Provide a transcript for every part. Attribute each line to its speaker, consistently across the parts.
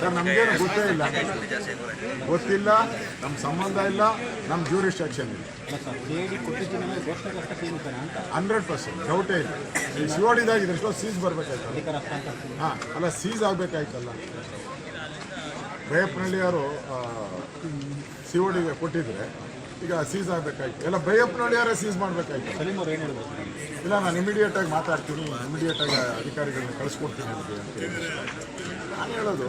Speaker 1: Sir, ನಮಗೇನು ಗೊತ್ತೇ ಇಲ್ಲ. ಗೊತ್ತಿಲ್ಲ ನಮ್ಮ ಸಂಬಂಧ ಇಲ್ಲ ನಮ್ಮ ಜ್ಯೂರಿಸ್ಟ್ರಕ್ಷನ್ ಇಲ್ಲ.
Speaker 2: ಸಿ
Speaker 1: ಹಂಡ್ರೆಡ್ ಪರ್ಸೆಂಟ್ ಡೌಟೇ ಇಲ್ಲ. ಈ ಶಿವಡಿದಾಗ ಇದೆಷ್ಟೋ ಸೀಸ್
Speaker 2: ಹಸ್ತಾಂತರ
Speaker 1: ಹಾಂ, ಅಲ್ಲ, ಸೀಸ್ ಆಗಬೇಕಾಯ್ತಲ್ಲ. ಬೈಯಪ್ಪನಹಳ್ಳಿಯವರು ಸಿಒಡಿಗೆ ಕೊಟ್ಟಿದ್ರೆ ಈಗ ಸೀಸ್ ಆಗಬೇಕಾಯ್ತು. ಎಲ್ಲ ಬೈಯಪ್ಪನಹಳ್ಳಿಯವರೇ ಸೀಸ್ ಮಾಡಬೇಕಾಯ್ತು. ಇಲ್ಲ ನಾನು ಇಮಿಡಿಯೇಟ್ ಆಗಿ ಮಾತಾಡ್ತೀನಿ. ಇಮಿಡಿಯೇಟ್ ಆಗಿ ಅಧಿಕಾರಿಗಳನ್ನ ಕಳಿಸ್ಕೊಡ್ತೀನಿ ಅಂತ ನಾನು ಹೇಳೋದು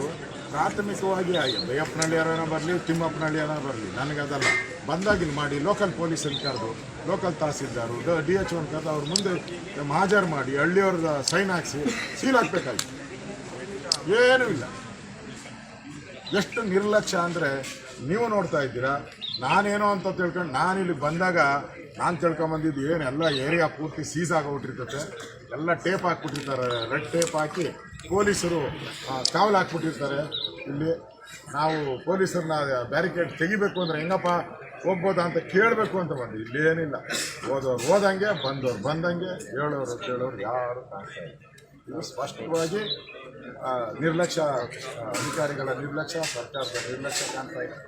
Speaker 1: ಪ್ರಾಥಮಿಕವಾಗಿ ಆಗಿ ಬೈಯಪ್ಪನಹಳ್ಳಿ ಯಾರನ್ನ ಬರಲಿ ತಿಮ್ಮಪ್ಪನಹಳ್ಳಿ ಯಾರನ್ನ ಬರಲಿ. ನನಗದಲ್ಲ ಅದಲ್ಲ. ಇಲ್ಲಿ ಮಾಡಿ ಲೋಕಲ್ ಪೊಲೀಸಲ್ಲಿ ಕರೆದು local tahsildar D H one ಕರೆದು ಅವ್ರ ಮುಂದೆ ಹಾಜರು ಮಾಡಿ ಹಳ್ಳಿಯವ್ರದ ಸೈನ್ ಹಾಕಿಸಿ ಸೀಲ್ ಹಾಕ್ಬೇಕಾಯ್ತು ಏನೂ ಇಲ್ಲ. ಎಷ್ಟು ನಿರ್ಲಕ್ಷ್ಯ ಅಂದರೆ ನೀವು ನೋಡ್ತಾ ಇದ್ದೀರಾ ನಾನೇನೋ ಅಂತ ತಿಳ್ಕೊಂಡು ನಾನು ಇಲ್ಲಿ ಬಂದಾಗ ನಾನು ತಿಳ್ಕೊಂಬಂದಿದ್ದು ಏನು ಎಲ್ಲ ಏರಿಯಾ ಪೂರ್ತಿ ಸೀಸ್ ಆಗೋಗ್ಬಿಟ್ಟಿರ್ತತೆ ಎಲ್ಲ ಟೇಪ್ ಹಾಕ್ಬಿಟ್ಟಿರ್ತಾರೆ. ರೆಡ್ ಟೇಪ್ ಹಾಕಿ ಪೊಲೀಸರು ಕಾವಲು ಹಾಕ್ಬಿಟ್ಟಿರ್ತಾರೆ. ಇಲ್ಲಿ ನಾವು ಪೊಲೀಸರನ್ನ ಬ್ಯಾರಿಕೇಡ್ ತೆಗಿಬೇಕು ಅಂದರೆ ಹೆಂಗಪ್ಪ ಹೋಗ್ಬೋದಾ ಅಂತ ಕೇಳಬೇಕು ಅಂತ ಬಂದು ಇಲ್ಲೇನಿಲ್ಲ ಹೋದವ್ರು ಹೋದಂಗೆ, ಬಂದವ್ರು ಬಂದಂಗೆ, ಹೇಳೋರು ಕೇಳೋರು ಯಾರು ಕಾಣ್ತಾ ಇಲ್ಲ. ಇದು ಸ್ಪಷ್ಟವಾಗಿ ನಿರ್ಲಕ್ಷ್ಯ ಅಧಿಕಾರಿಗಳ ನಿರ್ಲಕ್ಷ್ಯ, ಸರ್ಕಾರದ ನಿರ್ಲಕ್ಷ್ಯ ಕಾಣ್ತಾ ಇದೆ.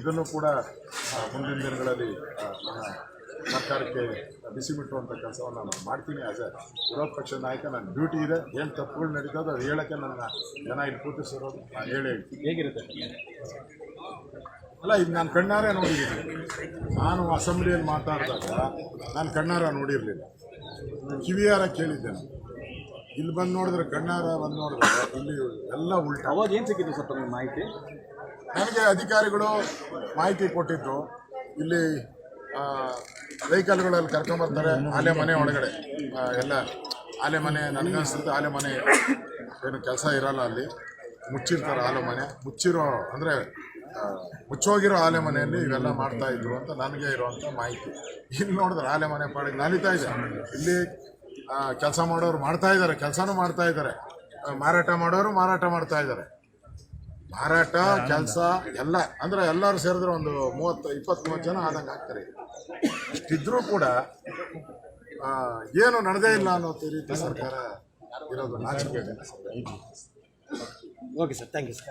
Speaker 1: ಇದನ್ನು ಕೂಡ ಮುಂದಿನ ದಿನಗಳಲ್ಲಿ ನನ್ನ ಸರ್ಕಾರಕ್ಕೆ ಬಿಸಿ ಮುಟ್ಟುವಂಥ ಕೆಲಸವನ್ನು ನಾನು ಮಾಡ್ತೀನಿ. ಆಸ್ ಎ ವಿರೋಧ ಪಕ್ಷದ ನಾಯಕ ನನ್ನ ಡ್ಯೂಟಿ ಇದೆ. ಏನು ತಪ್ಪುಗಳು ನಡೀತದೋ ಅದು ಹೇಳೋಕ್ಕೆ ನನ್ನ ಜನ ಇಲ್ಲಿ ಕೂತಿಸಿರೋದು ನಾನು ಹೇಳಿ ಹೇಳ್ತೀನಿ.
Speaker 2: ಹೇಗಿರುತ್ತೆ?
Speaker 1: ಅಲ್ಲ ಇದು ನಾನು ಕಣ್ಣಾರೆ ನೋಡಿದ್ದೀನಿ. ನಾನು ಅಸೆಂಬ್ಲಿಯಲ್ಲಿ ಮಾತಾಡಿದಾಗ ನಾನು ಕಣ್ಣಾರ ನೋಡಿರಲಿಲ್ಲ. ಕಿವಿಯಾರ ಕೇಳಿದ್ದೆ ನಾನು ಇಲ್ಲಿ ಬಂದು ನೋಡಿದ್ರೆ ಕಣ್ಣಾರ ಬಂದು ನೋಡಿದ್ರೆ ಇಲ್ಲಿ ಎಲ್ಲ ಉಲ್ಟ.
Speaker 2: ಅವಾಗ ಏನು ಸಿಕ್ಕಿತ್ತು ಸರ್ ತಮಗೆ ಮಾಹಿತಿ?
Speaker 1: ನನಗೆ ಅಧಿಕಾರಿಗಳು ಮಾಹಿತಿ ಕೊಟ್ಟಿದ್ದು ಇಲ್ಲಿ ವೆಹಿಕಲ್ಗಳಲ್ಲಿ ಕರ್ಕೊಂಬರ್ತಾರೆ ಆಲೆ ಮನೆ ಒಳಗಡೆ. ಎಲ್ಲ ಆಲೆ ಮನೆ ಅನಿಸುತ್ತೆ ಆಲೆ ಮನೆ ಏನು ಕೆಲಸ ಇರಲ್ಲ ಅಲ್ಲಿ. ಮುಚ್ಚಿರ್ತಾರೆ ಆಲೆ ಮನೆ. ಮುಚ್ಚಿರೋ ಅಂದರೆ ಮುಚ್ಚೋಗಿರೋ ಆಲೆ ಮನೆಯಲ್ಲಿ ಇವೆಲ್ಲ ಮಾಡ್ತಾ ಇದ್ರು ಅಂತ ನನಗೆ ಇರುವಂಥ ಮಾಹಿತಿ. ಇಲ್ಲಿ ನೋಡಿದ್ರೆ ಆಲೆ ಮನೆ ಪಾಡಿಗೆ ನಲಿತಾ ಇದೆ. ಇಲ್ಲಿ ಕೆಲಸ ಮಾಡೋರು ಮಾಡ್ತಾ ಇದ್ದಾರೆ, ಕೆಲಸನೂ ಮಾಡ್ತಾ ಇದ್ದಾರೆ. ಮಾರಾಟ ಮಾಡೋರು ಮಾರಾಟ ಮಾಡ್ತಾ ಇದ್ದಾರೆ. ಮಾರಾಟ, ಕೆಲಸ, ಎಲ್ಲ, ಅಂದ್ರೆ ಎಲ್ಲರೂ ಸೇರಿದ್ರೆ ಒಂದು ಮೂವತ್ತು ಇಪ್ಪತ್ತು ಮೂವತ್ತು ಜನ ಆದಂಗೆ ಆಗ್ತಾರೆ. ಇಷ್ಟಿದ್ರೂ ಕೂಡ ಏನು ನಡೆದೇ ಇಲ್ಲ ಅನ್ನೋ ರೀತಿ ಸರ್ಕಾರ ಇರೋದು ನಾಚಿಕೆ.
Speaker 2: Okay sir, thank you sir.